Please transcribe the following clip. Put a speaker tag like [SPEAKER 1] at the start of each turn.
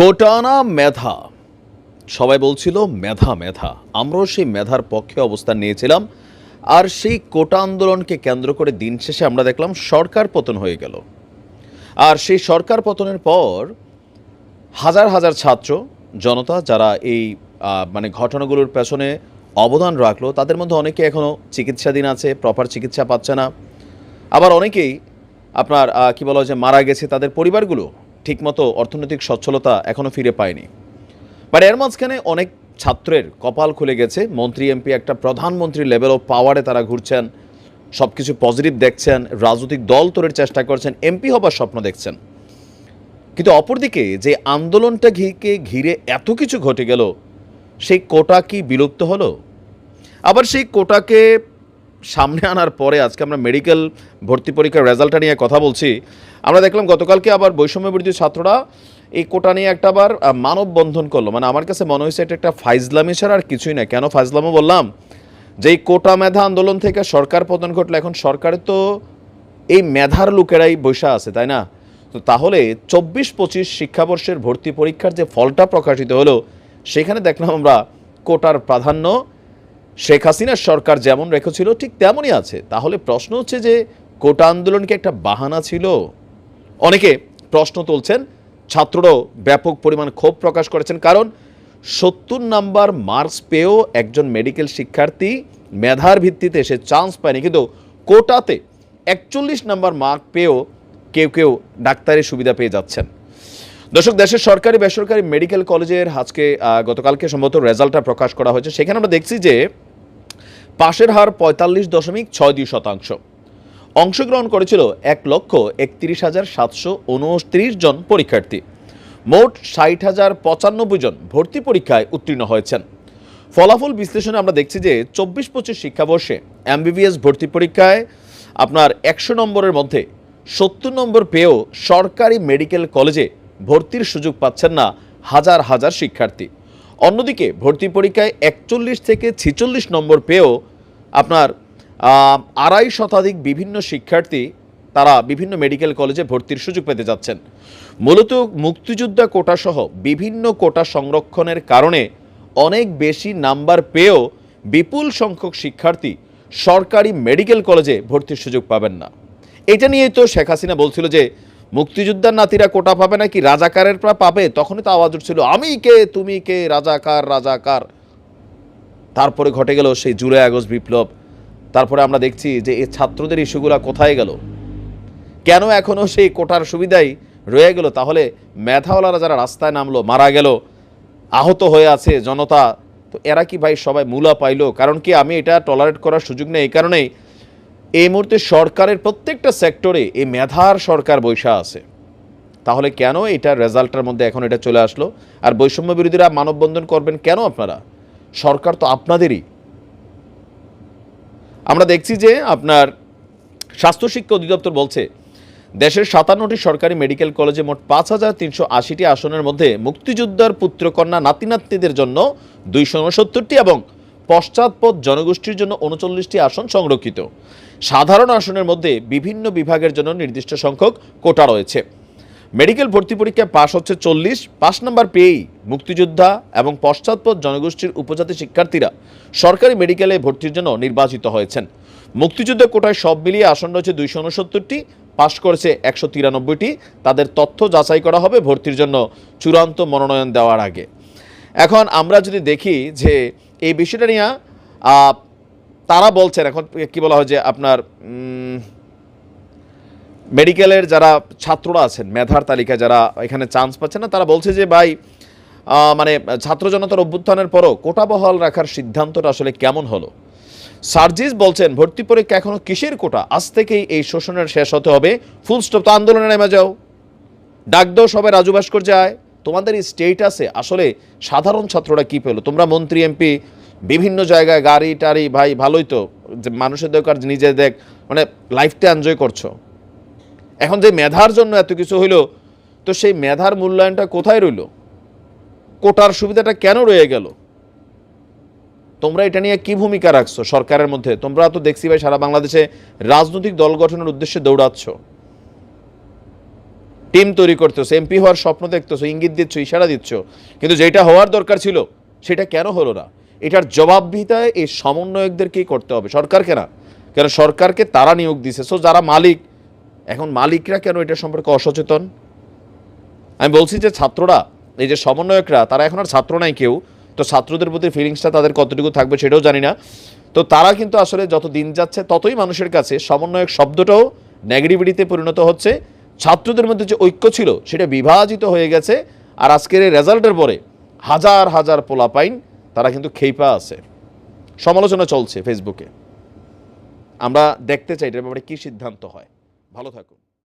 [SPEAKER 1] কোটানা মেধা। সবাই বলছিল, মেধা মেধা। আমরাও সেই মেধার পক্ষে অবস্থান নিয়েছিলাম। আর সেই কোটা আন্দোলনকে কেন্দ্র করে দিন শেষে আমরা দেখলাম সরকার পতন হয়ে গেল। আর সেই সরকার পতনের পর হাজার হাজার ছাত্র, জনতা যারা এই মানে ঘটনাগুলোর পেছনে অবদান রাখল, তাদের মধ্যে অনেকে এখনও চিকিৎসাধীন আছে প্রপার চিকিৎসা পাচ্ছে না। আবার অনেকেই আপনার কি বলা হয় যে মারা গেছে তাদের পরিবারগুলো। ঠিকমতো অর্থনৈতিক সচ্ছলতা এখনও ফিরে পায়নি। বাট এর মাঝখানে অনেক ছাত্রের কপাল খুলে গেছে। মন্ত্রী, এমপি, একটা প্রধানমন্ত্রী লেভেল অফ পাওয়ারে তারা ঘুরছেন সব কিছু পজিটিভ দেখছেন, রাজনৈতিক দল তোরের চেষ্টা করছেন, এমপি হবার স্বপ্ন দেখছেন। কিন্তু অপরদিকে যে আন্দোলনটা ঘিকে ঘিরে এত কিছু ঘটে গেল, সেই কোটা কি বিলুপ্ত হলো? আবার সেই কোটাকে সামনে আনার পরে আজকে আমরা মেডিকেল ভর্তি পরীক্ষার রেজাল্টটা নিয়ে কথা বলছি। আমরা দেখলাম গতকালকে আবার বৈষম্য বিরোধী ছাত্ররা এই কোটা নিয়ে একটা আবার মানববন্ধন করল। মানে আমার কাছে মনে হয়েছে এটা একটা ফাইজলামি ছাড়া আর কিছুই না কেন ফাইজলামও বললাম? যে এই কোটা মেধা আন্দোলন থেকে সরকার পতন ঘটলো এখন সরকারের তো এই মেধার লোকেরাই বৈশা আছে, তাই না? তো তাহলে চব্বিশ পঁচিশ শিক্ষাবর্ষের ভর্তি পরীক্ষার যে ফলটা প্রকাশিত হলো, সেখানে দেখলাম আমরা কোটার প্রাধান্য শেখ হাসিনার সরকার যেমন রেখেছিল, ঠিক তেমনই আছে। তাহলে প্রশ্ন হচ্ছে যে, কোটা আন্দোলন কি একটা বাহানা ছিল? অনেকে প্রশ্ন তুলছেন, ছাত্ররাও ব্যাপক পরিমাণ ক্ষোভ প্রকাশ করেছেন, কারণ সত্তর নাম্বার মার্কস পেয়েও একজন মেডিকেল শিক্ষার্থী মেধার ভিত্তিতে সে চান্স পায়নি, কিন্তু কোটাতে একচল্লিশ নাম্বার মার্ক পেয়েও কেউ কেউ ডাক্তারের সুবিধা পেয়ে যাচ্ছেন। দর্শক, দেশের সরকারি বেসরকারি মেডিকেল কলেজের আজকে গতকালকে সম্ভবত রেজাল্টটা প্রকাশ করা হয়েছে। সেখানে আমরা দেখছি যে পাশের হার পঁয়তাল্লিশ দশমিক ছয় দুই শতাংশ। অংশগ্রহণ করেছিল এক লক্ষ একত্রিশ হাজার সাতশো উনত্রিশ জন পরীক্ষার্থী। মোট ষাট হাজার পঁচানব্বই জন ভর্তি পরীক্ষায় উত্তীর্ণ হয়েছেন। ফলাফল বিশ্লেষণে আমরা দেখছি যে চব্বিশ পঁচিশ শিক্ষাবর্ষে এমবিবিএস ভর্তি পরীক্ষায় আপনার একশো নম্বরের মধ্যে সত্তর নম্বর পেয়েও সরকারি মেডিকেল কলেজে ভর্তির সুযোগ পাচ্ছেন না হাজার হাজার শিক্ষার্থী। অন্যদিকে ভর্তি পরীক্ষায় একচল্লিশ থেকে ছিচল্লিশ নম্বর পেয়েও আপনার আড়াই শতাধিক বিভিন্ন শিক্ষার্থী তারা বিভিন্ন মেডিকেল কলেজে ভর্তির সুযোগ পেতে যাচ্ছেন। মূলত মুক্তিযোদ্ধা কোটাসহ বিভিন্ন কোটা সংরক্ষণের কারণে অনেক বেশি নাম্বার পেয়েও বিপুল সংখ্যক শিক্ষার্থী সরকারি মেডিকেল কলেজে ভর্তির সুযোগ পাবেন না। এটা নিয়েই তো শেখ হাসিনা বলছিল যে মুক্তিযোদ্ধার নাতিরা কোটা পাবে নাকি রাজাকারের পাবে? তখনই তো আওয়াজ উঠছিল, আমি কে? তুমি কে? রাজাকার রাজাকার। তারপরে ঘটে গেল সেই জুলাই আগস্ট বিপ্লব। তারপরে আমরা দেখছি যে এই ছাত্রদের ইস্যুগুলো কোথায় গেল? কেন এখনও সেই কোটার সুবিধাই রয়ে গেল? তাহলে মেধাওয়ালারা যারা রাস্তায় নামলো, মারা গেল, আহত হয়ে আছে জনতা, তো এরা কি ভাই সবাই মূলা পাইলো? কারণ কি আমি এটা টলারেট করার সুযোগ নেই? এই কারণেই এই মুহূর্তে সরকারের প্রত্যেকটা সেক্টরে এই মেধার সরকার বৈশা আছে। তাহলে কেন এটা রেজাল্টের মধ্যে এখন এটা চলে আসলো? আর বৈষম্য বিরোধীরা মানববন্ধন করবেন কেন আপনারা? সরকার তো আপনাদেরই। আমরা দেখছি যে আপনার স্বাস্থ্য শিক্ষা অধিদপ্তর বলছে, দেশের সাতান্নটি সরকারি মেডিকেল কলেজে মোট পাঁচ হাজার তিনশো আশিটি আসনের মধ্যে মুক্তিযোদ্ধার পুত্রকন্যা নাতিনাতনিদের জন্য দুইশো উনসত্তরটি এবং পশ্চাৎপদ জনগোষ্ঠীর জন্য উনচল্লিশটি আসন সংরক্ষিত। সাধারণ আসনের মধ্যে বিভিন্ন বিভাগের জন্য নির্দিষ্ট সংখ্যক কোটা রয়েছে। মেডিকেল ভর্তি পরীক্ষায় পাশ হচ্ছে চল্লিশ পাস নাম্বার পেয়েই মুক্তিযোদ্ধা এবং পশ্চাৎপদ জনগোষ্ঠীর উপজাতি শিক্ষার্থীরা সরকারি মেডিকেলে ভর্তির জন্য নির্বাচিত হয়েছেন। মুক্তিযুদ্ধ কোটায় সব মিলিয়ে আসন রয়েছে দুইশো উনসত্তরটি, পাশ করেছে একশো তিরানব্বইটি। তাদের তথ্য যাচাই করা হবে ভর্তির জন্য চূড়ান্ত মনোনয়ন দেওয়ার আগে। এখন আমরা যদি দেখি যে এই বিষয়টা নিয়ে তারা বলছেন এখন কি বলা হয় যে আপনার মেডিকেলের যারা ছাত্ররা আছেন, মেধার তালিকায় যারা এখানে চান্স পাচ্ছে না, তারা বলছে যে ভাই মানে ছাত্র জনতার অভ্যুত্থানের পরও কোটা বহাল রাখার সিদ্ধান্তটা আসলে কেমন হলো? সার্জিস বলছেন, ভর্তি পরীক্ষা এখনও কিসের কোটা? আজ থেকেই এই শোষণের শেষ হতে হবে। ফুল স্টপ তো আন্দোলনে নেমে যাও। ডাক দাও সবাই রাজু ভাস্কর যায় তোমাদের এই স্টেটাসে আসলে সাধারণ ছাত্ররা কি পেল? তোমরা মন্ত্রী, এমপি, বিভিন্ন জায়গায় গাড়ি, টাড়ি, ভাই, ভালোই তো। যে মানুষের দরকার নিজে দেখ মানে লাইফটা এনজয় করছ। এখন যে মেধার জন্য এত কিছু হইল, তো সেই মেধার মূল্যায়নটা কোথায় রইল? কোটার সুবিধাটা কেন রয়ে গেল? তোমরা এটা নিয়ে কি ভূমিকা রাখছো সরকারের মধ্যে? তোমরা তো দেখছি ভাই সারা বাংলাদেশে রাজনৈতিক দল গঠনের উদ্দেশ্যে দৌড়াচ্ছ। টিম তৈরি করতেছো এমপি হওয়ার স্বপ্ন দেখতেছো, ইঙ্গিত দিচ্ছ, ইশারা দিচ্ছ, কিন্তু যেটা হওয়ার দরকার ছিল, সেটা কেন হলো না? এটার জবাবদিহিতায় এই সমন্বয়কদেরকেই করতে হবে, সরকারকে না। কেন সরকারকে তারা নিয়োগ দিছে। সো যারা মালিক, এখন মালিকরা কেন এটা সম্পর্কে অসচেতন? আমি বলছি যে ছাত্ররা, এই যে সমন্বয়করা, তারা এখন আর ছাত্র নাই কেউ, তো ছাত্রদের প্রতি ফিলিংসটা তাদের কতটুকু থাকবে সেটাও জানি না। তো তারা কিন্তু আসলে যত দিন যাচ্ছে, ততই মানুষের কাছে সমন্বয়ক শব্দটাও নেগেটিভিটিতে পরিণত হচ্ছে। ছাত্রদের মধ্যে যে ঐক্য ছিল, সেটা বিভাজিত হয়ে গেছে। আর আজকের এই রেজাল্টের পরে হাজার হাজার পোলাপাইন, তারা কিন্তু খেইপা আছে। সমালোচনা চলছে ফেসবুকে। আমরা দেখতে চাই এটার ব্যাপারে কী সিদ্ধান্ত হয়। ভালো থাকুন।